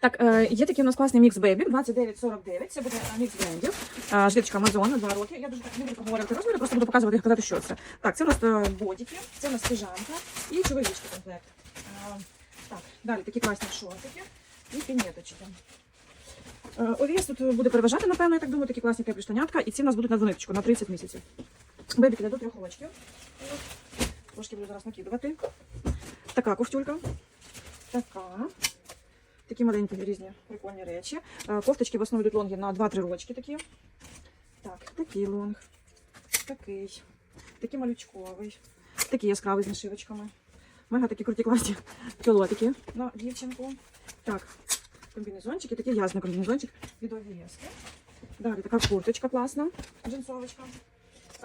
Так, е, є такий у нас класний мікс бейбі 2949. Це буде мікс брендів. Е, Житочка Амазон на 2 роки. Я дуже так не буду проговорювати розміри, просто буду показувати і казати, що це. Так, це у нас е, бодіки, це у нас стежанка і чоловічий комплект. Так, далі такі класні шортики і пінеточки. Е, Овіс тут буде переважати, напевно, я так думаю, такі класні теплі штанятка, і ці у нас будуть на двониточку на 30 місяців. Бейбіки до трьох рочків. От. Трошки буду зараз накидувати. Така ковтюлька. Така. Такі маленькі різні прикольні речі. Е, Кофточки в йдуть лонги на 2-3 рочки такі. Так, такий лонг. Такий. Такий малючковий. Такий яскравий з нашивочками. Мега такі круті класні пілотики на дівчинку. Так, комбінезончики, такий в'язаний комбінезончик від овіски. Далі така курточка класна, джинсовочка.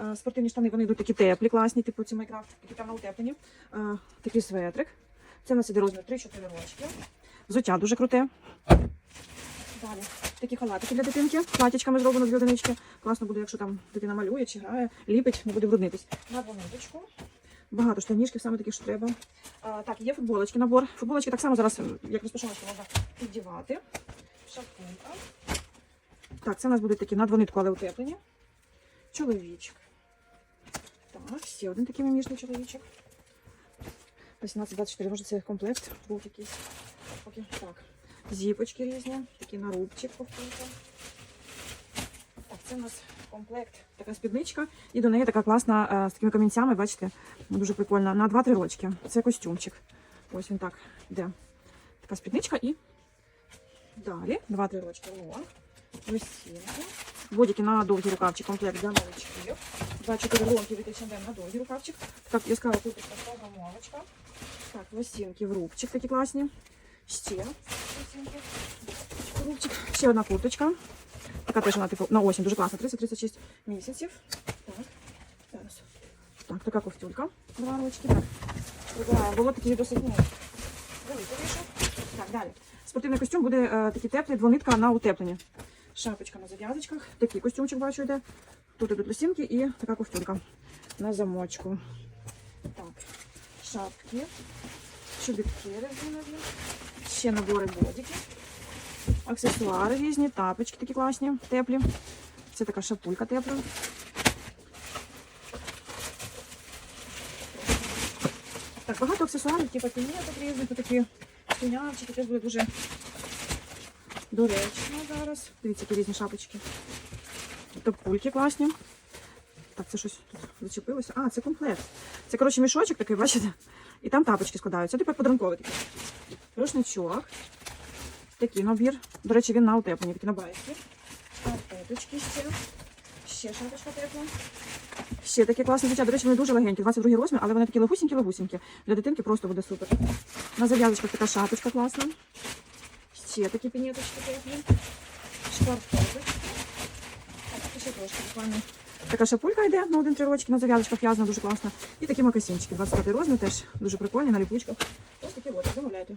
Е, Спортивні штани вони йдуть такі теплі, класні, типу ці майкрафт, такі там на утеплені. Е, Такий светрик. Це у нас іде розмір 3-4 рочки. Взуття дуже круте. Далі такі халатики для дитинки. Платячками зроблено з одинички. Класно буде, якщо там дитина малює чи грає, ліпить, не буде бруднитись. На двониточку. Багато штанішків, саме таких, що треба. А, так, є футболочки, набор. Футболочки так само зараз, як розпашоночки, можна піддівати. Шапунка. Так, це у нас будуть такі на двонитку, але утеплені. Чоловічок. Так, ще один такий мімішний чоловічок. 18-24, може це комплект був якийсь. Поки. Так. Зіпочки різні, такі нарубчик повтинка. Так, це у нас комплект, така спідничка. І до неї така класна е, з такими камінцями, бачите, дуже прикольна. На 2-3 рочки. Це костюмчик. Ось він так йде. Така спідничка і далі 2-3 рочки. О, лосінки. Бодіки на довгі рукавчик, комплект для новичків. 2-4 лонки від H&M на довгий рукавчик. Така яскрава курточка, мовочка. Так, лосінки в рубчик такі класні. Ще. Рубчик. Ще одна курточка. Така теж вона типу на осінь, дуже класна, 30-36 місяців. Так. Так, така ковтюлька. Два ручки. Так. Було такі досить ну. Так, далі. Спортивний костюм буде е, такий теплий, двонитка на утепленні. Шапочка на зав'язочках. Такий костюмчик бачу йде. Тут ідуть лосінки і така ковтюлька на замочку. Так, шапки, чобітки резинові, ще набори бодіки, аксесуари різні, тапочки такі класні, теплі. Це така шапулька тепла. Так, багато аксесуарів, типу пінеток різних, такі пінявчики, теж буде дуже доречно зараз. Дивіться, які різні шапочки. Топульки класні. Так, це щось тут зачепилося. А, це комплект. Це, коротше, мішочок такий, бачите? І там тапочки складаються. Тепер подарунковий такий. Рушничок. Такий набір. До речі, він на утепленні, такий на байці. Шкарпеточки ще. Ще шапочка тепла. Ще такі класні дитя. До речі, вони дуже легенькі. 22 розмір, але вони такі легусінькі-легусінькі. Для дитинки просто буде супер. На зав'язочках така шапочка класна. Ще такі пінеточки теплі. Шкарпеточки. Так, ще трошки буквально. Така шапулька йде на один трирочок, на зав'язочках в'язана, дуже класна. І такі макасинчики, 25 розмір, теж дуже прикольні, на ліпучках. Ось такі от, замовляйте.